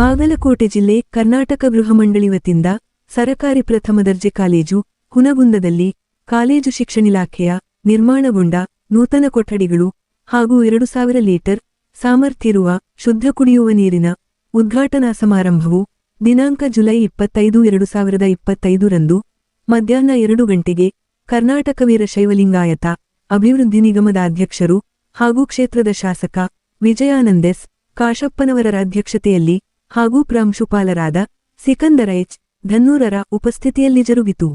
ಬಾಗಲಕೋಟೆ ಜಿಲ್ಲೆ ಕರ್ನಾಟಕ ಗೃಹ ಮಂಡಳಿ ವತಿಯಿಂದ ಸರಕಾರಿ ಪ್ರಥಮ ದರ್ಜೆ ಕಾಲೇಜು, ಹುನಗುಂದದಲ್ಲಿ ಕಾಲೇಜು ಶಿಕ್ಷಣ ಇಲಾಖೆಯ ನಿರ್ಮಾಣಗೊಂಡ ನೂತನ ಕೊಠಡಿಗಳು ಹಾಗೂ ಎರಡು ಸಾವಿರ ಲೀಟರ್ ಸಾಮರ್ಥ್ಯವಿರುವ ಶುದ್ಧ ಕುಡಿಯುವ ನೀರಿನ ಉದ್ಘಾಟನಾ ಸಮಾರಂಭವು ದಿನಾಂಕ ಜುಲೈ ಇಪ್ಪತ್ತೈದು, ಎರಡು ಸಾವಿರದ ಇಪ್ಪತ್ತೈದರಂದು ಮಧ್ಯಾಹ್ನ ಎರಡು ಗಂಟೆಗೆ ಕರ್ನಾಟಕ ವೀರಶೈವಲಿಂಗಾಯತ ಅಭಿವೃದ್ಧಿ ನಿಗಮದ ಅಧ್ಯಕ್ಷರು ಹಾಗೂ ಕ್ಷೇತ್ರದ ಶಾಸಕ ವಿಜಯಾನಂದೆಸ್ ಕಾಶಪ್ಪನವರ ಅಧ್ಯಕ್ಷತೆಯಲ್ಲಿ ಹಾಗೂ ಪ್ರಾಂಶುಪಾಲರಾದ ಸಿಕಂದರ ಎಚ್. ಧನ್ನೂರರ ಉಪಸ್ಥಿತಿಯಲ್ಲಿ ಜರುಗಿತು.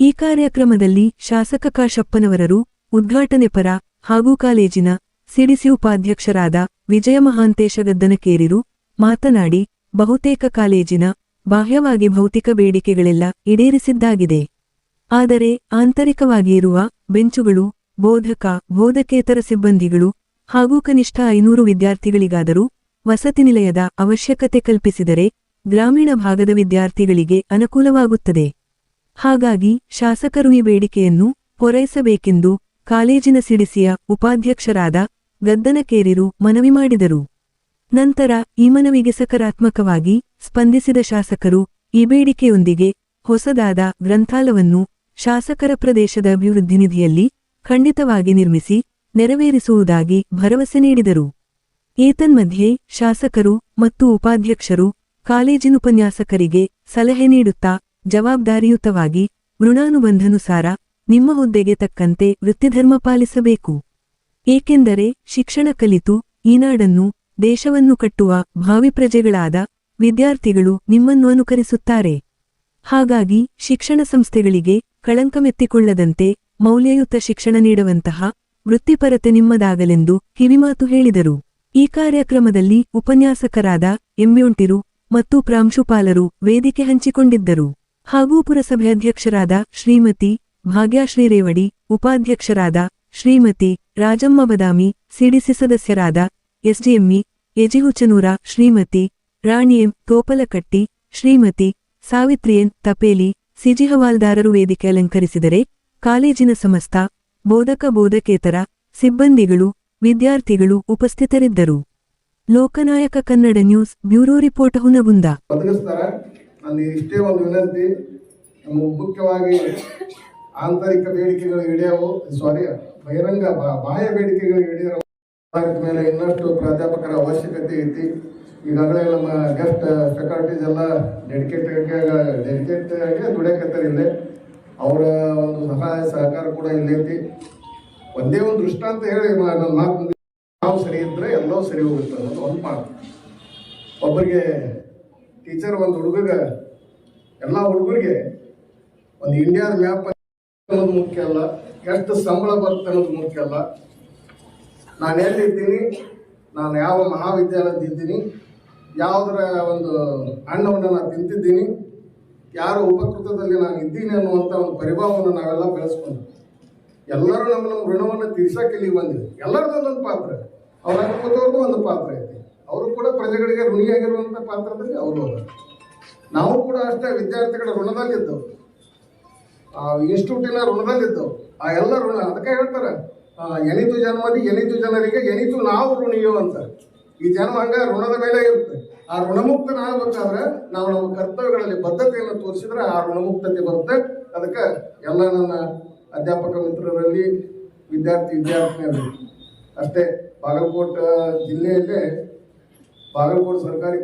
ಈ ಕಾರ್ಯಕ್ರಮದಲ್ಲಿ ಶಾಸಕ ಕಾಶಪ್ಪನವರರು, ಉದ್ಘಾಟನೆ ಪರ ಹಾಗೂ ಕಾಲೇಜಿನ ಸಿಡಿಸಿ ಉಪಾಧ್ಯಕ್ಷರಾದ ವಿಜಯ ಮಹಾಂತೇಶ ಗದ್ದನಕೇರಿರು ಮಾತನಾಡಿ, ಬಹುತೇಕ ಕಾಲೇಜಿನ ಬಾಹ್ಯವಾಗಿ ಭೌತಿಕ ಬೇಡಿಕೆಗಳೆಲ್ಲ ಈಡೇರಿಸಿದ್ದಾಗಿದೆ. ಆದರೆ ಆಂತರಿಕವಾಗಿ ಇರುವ ಬೆಂಚುಗಳು, ಬೋಧಕ, ಬೋಧಕೇತರ ಸಿಬ್ಬಂದಿಗಳು ಹಾಗೂ ಕನಿಷ್ಠ ಐನೂರು ವಿದ್ಯಾರ್ಥಿಗಳಿಗಾದರೂ ವಸತಿ ನಿಲಯದ ಅವಶ್ಯಕತೆ ಕಲ್ಪಿಸಿದರೆ ಗ್ರಾಮೀಣ ಭಾಗದ ವಿದ್ಯಾರ್ಥಿಗಳಿಗೆ ಅನುಕೂಲವಾಗುತ್ತದೆ. ಹಾಗಾಗಿ ಶಾಸಕರು ಈ ಬೇಡಿಕೆಯನ್ನು ಪೂರೈಸಬೇಕೆಂದು ಕಾಲೇಜಿನ ಸಿಡಿಸಿಯ ಉಪಾಧ್ಯಕ್ಷರಾದ ಗದ್ದನಕೇರಿರು ಮನವಿ ಮಾಡಿದರು. ನಂತರ ಈ ಮನವಿಗೆ ಸಕಾರಾತ್ಮಕವಾಗಿ ಸ್ಪಂದಿಸಿದ ಶಾಸಕರು ಈ ಬೇಡಿಕೆಯೊಂದಿಗೆ ಹೊಸದಾದ ಗ್ರಂಥಾಲವನ್ನು ಶಾಸಕರ ಪ್ರದೇಶದ ಅಭಿವೃದ್ಧಿ ನಿಧಿಯಲ್ಲಿ ಖಂಡಿತವಾಗಿ ನಿರ್ಮಿಸಿ ನೆರವೇರಿಸುವುದಾಗಿ ಭರವಸೆ ನೀಡಿದರು. ಏತನ್ಮಧ್ಯೆ ಶಾಸಕರು ಮತ್ತು ಉಪಾಧ್ಯಕ್ಷರು ಕಾಲೇಜಿನುಪನ್ಯಾಸಕರಿಗೆ ಸಲಹೆ ನೀಡುತ್ತಾ ಜವಾಬ್ದಾರಿಯುತವಾಗಿ ಋಣಾನುಬಂಧನುಸಾರ ನಿಮ್ಮ ಹುದ್ದೆಗೆ ತಕ್ಕಂತೆ ವೃತ್ತಿಧರ್ಮ ಪಾಲಿಸಬೇಕು. ಏಕೆಂದರೆ ಶಿಕ್ಷಣ ಕಲಿತು ಈ ನಾಡನ್ನು ದೇಶವನ್ನು ಕಟ್ಟುವ ಭಾವಿ ಪ್ರಜೆಗಳಾದ ವಿದ್ಯಾರ್ಥಿಗಳು ನಿಮ್ಮನ್ನು ಅನುಕರಿಸುತ್ತಾರೆ. ಹಾಗಾಗಿ ಶಿಕ್ಷಣ ಸಂಸ್ಥೆಗಳಿಗೆ ಕಳಂಕಮೆತ್ತಿಕೊಳ್ಳದಂತೆ ಮೌಲ್ಯಯುತ ಶಿಕ್ಷಣ ನೀಡುವಂತಹ ವೃತ್ತಿಪರತೆ ನಿಮ್ಮದಾಗಲೆಂದು ಕಿವಿಮಾತು ಹೇಳಿದರು. ಈ ಕಾರ್ಯಕ್ರಮದಲ್ಲಿ ಉಪನ್ಯಾಸಕರಾದ ಎಂಬ್ಯೋಂಟಿರು ಮತ್ತು ಪ್ರಾಂಶುಪಾಲರು ವೇದಿಕೆ ಹಂಚಿಕೊಂಡಿದ್ದರು. ಹಾಗೂ ಪುರಸಭೆ ಅಧ್ಯಕ್ಷರಾದ ಶ್ರೀಮತಿ ಭಾಗ್ಯಾಶ್ರೀ ರೇವಡಿ ಉಪಾಧ್ಯಕ್ಷರಾದ ಶ್ರೀಮತಿ ರಾಜಮ್ಮ ಬದಾಮಿ, ಸಿಡಿಸಿ ಸದಸ್ಯರಾದ ಎಸ್ಡಿಎಂಇ ಎಜಿಹುಚನೂರ ಶ್ರೀಮತಿ ರಾಣಿಎಂ ತೋಪಲಕಟ್ಟಿ, ಶ್ರೀಮತಿ ಸಾವಿತ್ರಿಯನ್ ತಪೇಲಿ, ಸಿಜಿಹವಾಲ್ದಾರರು ವೇದಿಕೆ ಅಲಂಕರಿಸಿದರೆ ಕಾಲೇಜಿನ ಸಮಸ್ತ ಬೋಧಕ ಬೋಧಕೇತರ ಸಿಬ್ಬಂದಿಗಳು ವಿದ್ಯಾರ್ಥಿಗಳು ಉಪಸ್ಥಿತರಿದ್ದರು. Lokanayaka Kannada news bureau report Hungund. ಅಲ್ಲಿ ಇಷ್ಟೇ ಒಂದು ವಿನಂತಿ ಮುಖ್ಯವಾಗಿ ಆಂತರಿಕ ಬೇಡಿಕೆಗಳು ಈಡೇರವು ಸಾರಿ ಬಹಿರಂಗ ಬಾಹ್ಯ ಬೇಡಿಕೆಗಳು ಆಧಾರದ ಮೇಲೆ ಇನ್ನಷ್ಟು ಪ್ರಾಧ್ಯಾಪಕರ ಅವಶ್ಯಕತೆ ಐತಿ. ಈಗಾಗಲೇ ನಮ್ಮ ಗೆಸ್ಟ್ ಫ್ಯಾಕಲ್ಟೀಸ್ ಎಲ್ಲ ಡೆಡಿಕೇಟೆಡ್ ಡೆಡಿಕೇಟ್ ಆಗಿ ದುಡಿಯಕತ್ತಾರೆ ಇಲ್ಲೇ ಅವರ ಒಂದು ಸಹಾಯ ಸಹಕಾರ ಕೂಡ ಇಲ್ಲೈತಿ ಒಂದೇ ಒಂದು ದೃಷ್ಟಾಂತ ಹೇಳಿ ನನ್ನ ಮಾತು ನಾವು ಸರಿ ಇದ್ರೆ ಎಲ್ಲವೂ ಸರಿ ಹೋಗುತ್ತೆ ಅನ್ನೋದು ಒಂದು ಮಾತು. ಒಬ್ಬರಿಗೆ ಟೀಚರ್ ಒಂದು ಹುಡುಗಗ, ಎಲ್ಲ ಹುಡುಗರಿಗೆ ಒಂದು ಇಂಡಿಯಾದ ಮ್ಯಾಪ್ ಅನ್ನೋದು ಮುಖ್ಯ ಅಲ್ಲ, ಎಷ್ಟು ಸಂಬಳ ಬರುತ್ತೆ ಅನ್ನೋದು ಮುಖ್ಯ ಅಲ್ಲ. ನಾನು ಎಲ್ಲಿದ್ದೀನಿ, ನಾನು ಯಾವ ಮಹಾವಿದ್ಯಾಲಯದಿದ್ದೀನಿ ಯಾವುದರ ಒಂದು ಹಣ್ಣವನ್ನು ನಾನು ತಿಂತಿದ್ದೀನಿ, ಯಾರ ಉಪಕೃತದಲ್ಲಿ ನಾನು ಇದ್ದೀನಿ ಅನ್ನುವಂಥ ಒಂದು ಪರಿಭಾವವನ್ನು ನಾವೆಲ್ಲ ಬೆಳೆಸ್ಕೊಂಡು ಎಲ್ಲರೂ ನಮ್ಮ ನಮ್ಮ ಋಣವನ್ನು ತೀರ್ಸಕ್ಕೆ ಇಲ್ಲಿ ಬಂದಿದೆ ಎಲ್ಲರದ್ದು ಒಂದೊಂದು ಪಾತ್ರ. ಅವ್ರ ಅನುಕೂಲವ್ರದ್ದು ಒಂದು ಪಾತ್ರ ಐತಿ. ಅವರು ಕೂಡ ಪ್ರಜೆಗಳಿಗೆ ಋಣಿಯಾಗಿರುವಂಥ ಪಾತ್ರದಲ್ಲಿ ಅವರು ನಾವು ಕೂಡ ಅಷ್ಟೇ ವಿದ್ಯಾರ್ಥಿಗಳ ಋಣದಲ್ಲಿದ್ದವು ಆ ಇನ್ಸ್ಟಿಟ್ಯೂಟಿನ ಋಣದಲ್ಲಿದ್ದವು ಆ ಎಲ್ಲ ಋಣ, ಅದಕ್ಕೆ ಹೇಳ್ತಾರೆ ಎನಿತು ಜನ್ಮದಿ, ಎನಿತು ಜನರಿಗೆ, ಎನಿತು ನಾವು ಋಣಿಯೋ ಅಂತ. ಈ ಜನ್ಮ ಹಂಗ ಋಣದ ಮೇಲೆ ಇರುತ್ತೆ. ಆ ಋಣಮುಕ್ತನಾಗಬೇಕಾದ್ರೆ ನಾವು ನಮ್ಮ ಕರ್ತವ್ಯಗಳಲ್ಲಿ ಬದ್ಧತೆಯನ್ನು ತೋರಿಸಿದ್ರೆ ಆ ಋಣಮುಕ್ತತೆ ಬರುತ್ತೆ. ಅದಕ್ಕೆ ಎಲ್ಲ ನನ್ನ ಅಧ್ಯಾಪಕ ಮಿತ್ರರಲ್ಲಿ ವಿದ್ಯಾರ್ಥಿ ವಿದ್ಯಾರ್ಥಿನಿಯರಲ್ಲಿ ಅಷ್ಟೇ, ಬಾಗಲಕೋಟೆ ಜಿಲ್ಲೆಯಲ್ಲೇ ಬಾಗಲಕೋಟೆ ಸರ್ಕಾರಿ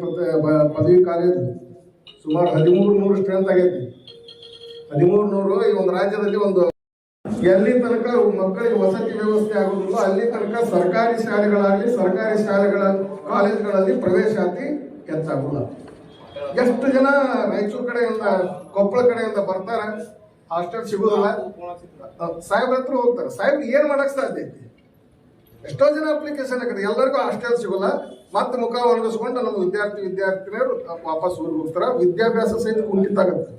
ಪದವಿ ಕಾಲೇಜು ಸುಮಾರು ಹದಿಮೂರು ನೂರು ಸ್ಟ್ರೆಂತ್ ಆಗೈತಿ. ಹದಿಮೂರು ನೂರು ಈ ಒಂದು ರಾಜ್ಯದಲ್ಲಿ ಒಂದು ಎಲ್ಲಿ ತನಕ ಮಕ್ಕಳಿಗೆ ವಸತಿ ವ್ಯವಸ್ಥೆ ಆಗೋದಿಲ್ಲ ಅಲ್ಲಿ ತನಕ ಸರ್ಕಾರಿ ಶಾಲೆಗಳಾಗಲಿ, ಸರ್ಕಾರಿ ಶಾಲೆಗಳ ಕಾಲೇಜುಗಳಲ್ಲಿ ಪ್ರವೇಶಾತಿ ಹೆಚ್ಚಾಗುಲ್ಲ ಎಷ್ಟು ಜನ ರಾಯಚೂರು ಕಡೆಯಿಂದ ಕೊಪ್ಪಳ ಕಡೆಯಿಂದ ಬರ್ತಾರೆ ಹಾಸ್ಟೆಲ್ ಸಿಗುದಿಲ್ಲ. ಸಾಹೇಬ್ರ ಹತ್ರ ಹೋಗ್ತಾರೆ. ಸಾಹೇಬ್ ಏನ್ ಮಾಡಕ್ ಸಾಧ್ಯ ಐತಿ ಎಷ್ಟೋ ಜನ ಅಪ್ಲಿಕೇಶನ್ ಹಾಕಿದ್ರೆ. ಎಲ್ಲರಿಗೂ ಹಾಸ್ಟೆಲ್ ಸಿಗೋಲ್ಲ. ಮತ್ತೆ ಮುಖ ಒಣಗಿಸ್ಕೊಂಡು ನಮ್ಮ ವಿದ್ಯಾರ್ಥಿ ವಿದ್ಯಾರ್ಥಿನಿಯರು ವಾಪಸ್ ಊರಿಗೆ ಹೋಗ್ತಾರ. ವಿದ್ಯಾಭ್ಯಾಸ ಸಹಿತ ಕುಂಠಿತ ಆಗುತ್ತೆ.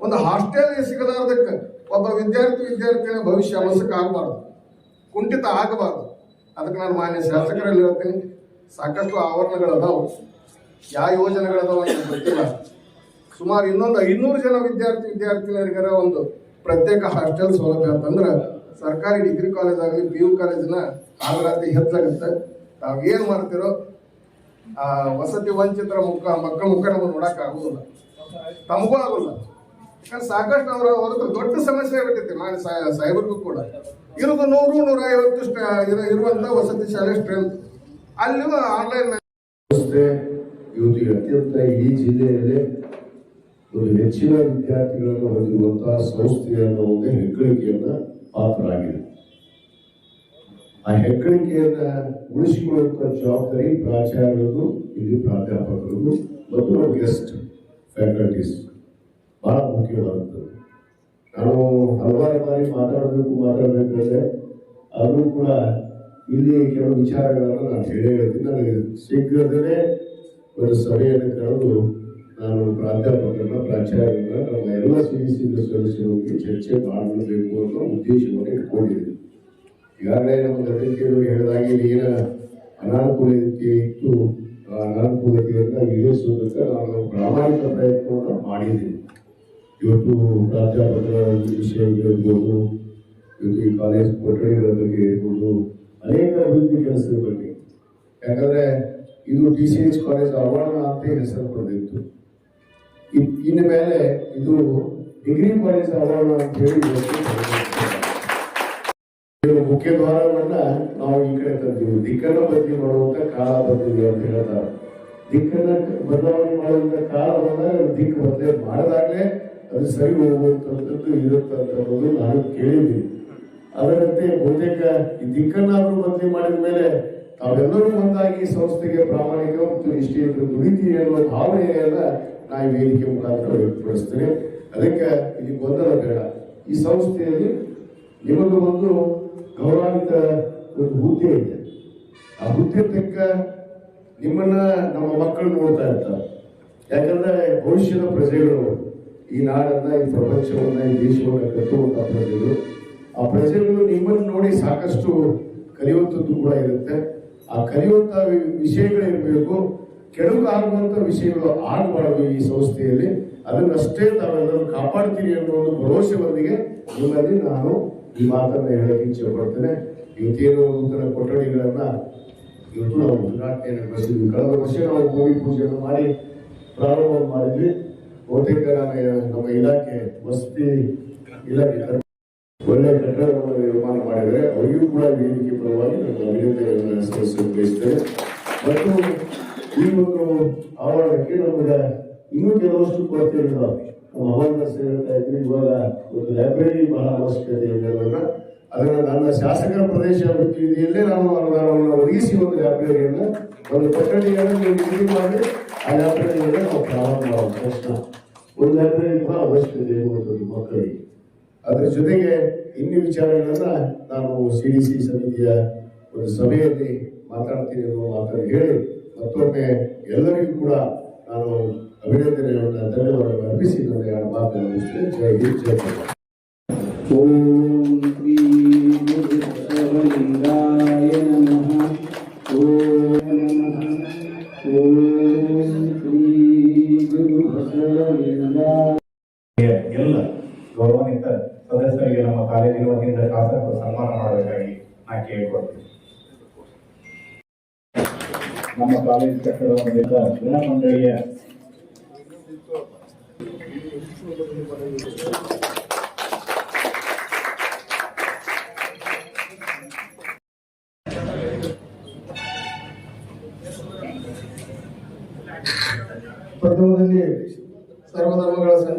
ಒಂದು ಹಾಸ್ಟೆಲ್ ಸಿಗಲಾರ್ದಕ್ಕೆ ಒಬ್ಬ ವಿದ್ಯಾರ್ಥಿ ವಿದ್ಯಾರ್ಥಿನ ಭವಿಷ್ಯ ಅವಶ್ಯಕ ಆಗಬಾರ್ದು. ಕುಂಠಿತ ಆಗಬಾರ್ದು. ಅದಕ್ಕೆ ನಾನು ಮಾನ್ಯ ಶಾಸಕರಲ್ಲಿ ಹೇಳ್ತೀನಿ. ಸಾಕಷ್ಟು ಆವರಣಗಳದಾವು. ಯಾವ ಯೋಜನೆಗಳದಾವ ಅಂತ ಗೊತ್ತಿಲ್ಲ. ಸುಮಾರು ಇನ್ನೊಂದು ಐನೂರು ಜನ ವಿದ್ಯಾರ್ಥಿ ವಿದ್ಯಾರ್ಥಿನಿಯರಿಗರ ಒಂದು ಪ್ರತ್ಯೇಕ ಹಾಸ್ಟೆಲ್ ಸೌಲಭ್ಯ ಅಂತಂದ್ರೆ ಸರ್ಕಾರಿ ಡಿಗ್ರಿ ಕಾಲೇಜ್ ಆಗಲಿ ಪಿ ಯು ಕಾಲೇಜಿನ ಹಾಜರಾತಿ ಹೆಚ್ಚಾಗುತ್ತೆ ತಾವು ಏನು ಮಾಡ್ತಿರೋ, ಆ, ವಸತಿ ವಂಚಿತರ ಮುಖ, ಮಕ್ಕಳ ಮುಖ ನಮಗೆ ನೋಡಕ್ ಆಗುದಿಲ್ಲ. ತಮಗೂ ಆಗುಲ್ಲ ಯಾಕಂದ್ರೆ ಸಾಕಷ್ಟು ಅವರ ಹೊರತು ದೊಡ್ಡ ಸಮಸ್ಯೆ ಆಗ್ಬಿಟ್ಟೈತಿ ಮಾಡಿ ಸಾಹೇಬರಿಗೂ ಕೂಡ. ಇರೋದು ನೂರು ನೂರ ಐವತ್ತು ಇರುವಂತ ವಸತಿ ಶಾಲೆ ಸ್ಟ್ರೆಂತ್ ಅಲ್ಲಿಯೂ ಆನ್ಲೈನ್ ಇವತ್ತು ಅತ್ಯಂತ ಈ ಜಿಲ್ಲೆಯಲ್ಲಿ ಒಂದು ಹೆಚ್ಚಿನ ವಿದ್ಯಾರ್ಥಿಗಳನ್ನು ಹೊಂದಿರುವಂತಹ ಸಂಸ್ಥೆ ಅನ್ನೋ ಒಂದು ಹೆಗ್ಗಳಿಕೆಯನ್ನ ಪಾತ್ರರಾಗಿದೆ ಆ ಹೆಗ್ಗಳಿಕೆಯನ್ನ ಉಳಿಸಿಕೊಳ್ಳುವಂತ ಜವಾಬ್ದಾರಿ ಪ್ರಾಚಾರ್ಯರದು ಇಲ್ಲಿ ಪ್ರಾಧ್ಯಾಪಕರದು ಮತ್ತು ಗೆಸ್ಟ್ ಫ್ಯಾಕಲ್ಟೀಸ್ ಬಹಳ ಮುಖ್ಯವಾದದ್ದು. ನಾನು ಹಲವಾರು ಬಾರಿ ಮಾತಾಡಬೇಕು ಮಾತಾಡಬೇಕಂದ್ರೆ ಆದರೂ ಕೂಡ ಇಲ್ಲಿ ಕೆಲವು ವಿಚಾರಗಳನ್ನು ನಾನು ಹೇಳಿ ಹೇಳ್ತೀನಿ. ನನಗೆ ಶೀಘ್ರದಲ್ಲೇ ಒಂದು ಸಭೆಯನ್ನು ಕರೆದು ನಾನು ಪ್ರಾಧ್ಯಾಪಕರನ್ನ ಪ್ರಾಚಾರ್ಯರನ್ನ ನಮ್ಮ ಎಲ್ಲ ಸಿ ಡಿ ಸಿ ಸದಸ್ಯರಿಗೆ ಚರ್ಚೆ ಮಾಡಬೇಕು ಅನ್ನೋ ಉದ್ದೇಶವನ್ನು ಇಟ್ಕೊಂಡಿದ್ದೀನಿ. ಈಗಾಗಲೇ ನಮ್ಮ ಅಧಿಕೆಯನ್ನು ಹೇಳಿದ ಹಾಗೆ ಏನು ಅನಾನುಕೂಲತೆ ಇತ್ತು, ಆ ಅನಾನುಕೂಲತೆಯಿಂದ ಈಡೇರಿಸುವುದಕ್ಕೆ ನಾನು ಪ್ರಾಮಾಣಿಕ ಪ್ರಯತ್ನವನ್ನು ಮಾಡಿದ್ದೀನಿ. ಇವತ್ತು ಪ್ರಾಧ್ಯಾಪಕರ ವಿಷಯಗಳಿರ್ಬೋದು ಇವತ್ತು ಈ ಕಾಲೇಜ್ ಕೊಠಡಿಗಳ ಬಗ್ಗೆ ಇರ್ಬೋದು ಅನೇಕ ಅಭಿವೃದ್ಧಿ ಕೆಲಸದ ಬಗ್ಗೆ. ಯಾಕಂದ್ರೆ ಇದು D C H college award ಅಂತ ಹೆಸರು ಪಡೆದಿತ್ತು. ಇನ್ನು ಮೇಲೆ ಇದು ಡಿಗ್ರಿ ಕಾಲೇಜ್ ಆವರಣ ಅಂತ ಹೇಳಿ ಮುಖ್ಯ ದ್ವಾರವನ್ನ ನಾವು ಈ ಕಡೆ ತಂದೀವಿ ದಿಕ್ಕನ್ನ ಬದಲಿ ಮಾಡುವಂತ ಕಾಲ ಬಂದಿದೆ ಅಂತ ಹೇಳ್ತಾರೆ. ದಿಕ್ಕನ್ನ ಬದಲಾವಣೆ ಮಾಡುವಂತ ಕಾಲ ಬಂದಾಗ ದಿಕ್ಕು ಬದಲೇ ಮಾಡದಾಗಲೇ ಅದು ಸರಿ ಹೋಗುವಂತದ್ದು ಇರುತ್ತೆ ಅಂತ ಅನ್ನೋದು ನಾನು ಕೇಳಿದ್ದೀನಿ. ಅದರಂತೆ ಬಹುತೇಕ ಈ ದಿಕ್ಕನ್ನಾದ್ರೂ ಬದಲಿ ಮಾಡಿದ ಮೇಲೆ ತಾವೆಲ್ಲರೂ ಒಂದಾಗಿ ಸಂಸ್ಥೆಗೆ ಪ್ರಾಮಾಣಿಕ ಮತ್ತು ನಿಷ್ಠೆಯಿಂದ ದುಡಿತೀವಿ ಅನ್ನುವ ಭಾವನೆಯನ್ನ ನಾ ವೇದಿಕೆ ಮುಖಾಂತರ ವ್ಯಕ್ತಪಡಿಸ್ತೇನೆ ಅದಕ್ಕೆ ಇಲ್ಲಿ ಗೊಂದಲ ಬೇಡ. ಈ ಸಂಸ್ಥೆಯಲ್ಲಿ ನಿಮಗೆ ಒಂದು ಗೌರವಾನ್ವಿತ ಒಂದು ಹುದ್ದೆ ಇದೆ. ಆ ಹುದ್ದೆ ತಕ್ಕ ನಿಮ್ಮನ್ನ ನಮ್ಮ ಮಕ್ಕಳು ನೋಡ್ತಾ ಇರ್ತಾರೆ. ಯಾಕಂದ್ರೆ ಭವಿಷ್ಯದ ಪ್ರಜೆಗಳು, ಈ ನಾಡನ್ನ, ಈ ಪ್ರಪಂಚವನ್ನ, ಈ ದೇಶವನ್ನ ಕಟ್ಟುವಂತ ಪ್ರಜೆಗಳು, ಆ ಪ್ರಜೆಗಳು ನಿಮ್ಮನ್ನು ನೋಡಿ ಸಾಕಷ್ಟು ಕಲಿಯುವಂಥದ್ದು ಕೂಡ ಇರುತ್ತೆ. ಆ ಕಲಿಯುವಂತ ವಿ- ವಿಷಯಗಳಿರ್ಬೇಕು ಕೆಡುಕಾಗುವಂತ ವಿಷಯಗಳು ಆಗಬಾರದು ಈ ಸಂಸ್ಥೆಯಲ್ಲಿ. ಅದನ್ನಷ್ಟೇ ತಾವೆಲ್ಲರೂ ಕಾಪಾಡ್ತೀರಿ ಅನ್ನೋ ಒಂದು ಭರವಸೆಯೊಂದಿಗೆ ನಿಮ್ಮಲ್ಲಿ ನಾನು ಈ ಮಾತನ್ನ ಹೇಳಕ್ಕೆ ಇಚ್ಛೆ ಪಡ್ತೇನೆ. ಇವತ್ತೇನು ನೂತನ ಕೊಠಡಿಗಳನ್ನ ಇವತ್ತು ನಾವು ಉದ್ಘಾಟನೆಯನ್ನು ನಡೆಸಿದ್ವಿ. ಕಳೆದ ವರ್ಷ ನಾವು ಭೂಮಿ ಪೂಜೆಯನ್ನು ಮಾಡಿ ಪ್ರಾರಂಭ ಮಾಡಿದ್ವಿ. ಬಹುತೇಕ ನಮ್ಮ ಇಲಾಖೆ ವಸತಿ ಇಲಾಖೆ ಒಳ್ಳೆ ಕಟ್ಟಡವನ್ನು ನಿರ್ಮಾಣ ಮಾಡಿದರೆ ಅವರಿಗೂ ಕೂಡ ವೇದಿಕೆ ಪರವಾಗಿ ನಾನು ಅಭಿನಂದನೆಗಳನ್ನು ಸಲ್ಲಿಸಲು ಬಯಸ್ತೇನೆ. ಮತ್ತು ಈ ಒಂದು ಆವರಣಕ್ಕೆ ನಮಗೆ ಇನ್ನೂ ಕೆಲವಷ್ಟು ಕೊಡ್ತಿರೋದು ನಮ್ಮ ಹವಾಮಾನ ಹೇಳ್ತಾ ಇದ್ವಿ, ಇವಾಗ ಒಂದು ಲೈಬ್ರರಿ ಬಹಳ ಅವಶ್ಯಕತೆ ಇದೆ ಅನ್ನೋದನ್ನ ಅದನ್ನ ನನ್ನ ಶಾಸಕರ ಪ್ರದೇಶ ಅಭಿವೃದ್ಧಿಯಲ್ಲೇ ನಾವು ನಾನು ಅನುದಾನವನ್ನು ಒದಗಿಸಿ ಒಂದು ಲೈಬ್ರರಿಯನ್ನು ಒಂದು ಕೊಠಡಿಯನ್ನು ನೀವು ನಿಗದಿ ಮಾಡಿ, ಆ ಲೈಬ್ರರಿಯನ್ನು ನಾವು ಪ್ರಾರಂಭ ಮಾಡುವ ತಕ್ಷಣ ಒಂದು ಲೈಬ್ರರಿ ಬಹಳ ಅವಶ್ಯಕತೆ ಇರುವಂಥದ್ದು ಮಕ್ಕಳಿಗೆ. ಅದರ ಜೊತೆಗೆ ಇನ್ನು ವಿಚಾರಗಳನ್ನು ನಾನು ಸಿ ಡಿ ಸಿ ಸಮಿತಿಯ ಒಂದು ಸಭೆಯಲ್ಲಿ ಮಾತಾಡ್ತೀನಿ ಅನ್ನೋ ಮಾತನ್ನು ಹೇಳಿ ಮತ್ತೊಮ್ಮೆ ಎಲ್ಲರಿಗೂ ಕೂಡ ನಾನು ಅಭಿನಂದನೆಯನ್ನು ಧನ್ಯವಾದಗಳನ್ನು ಅರ್ಪಿಸಿ ನನ್ನ ಎರಡು ಮಾತನ್ನು ಜೈ ಹಿಂದ್ ಜೈ ಓಂ ಶ್ರೀ ನಮಃ ಓಂ ನಮಃ. ಓಂ ಶ್ರೀ ಗುರು ಎಲ್ಲ ಗೌರವಾನ್ವಿತ ಸದಸ್ಯರಿಗೆ ನಮ್ಮ ಕಾಲೇಜಿನ ವತಿಯಿಂದ ಶಾಸಕರು ಸನ್ಮಾನ ಮಾಡಬೇಕಾಗಿ ನಾ ಕೇಳಿಕೊಳ್ತೀನಿ. ನಮ್ಮ ಕಾಲೇಜು ಬೇಕಾದ ಋಣ ಮಂಡಳಿಯ ಪ್ರಥಮದಲ್ಲಿ ಸರ್ವಧರ್ಮಗಳ ಸಂತ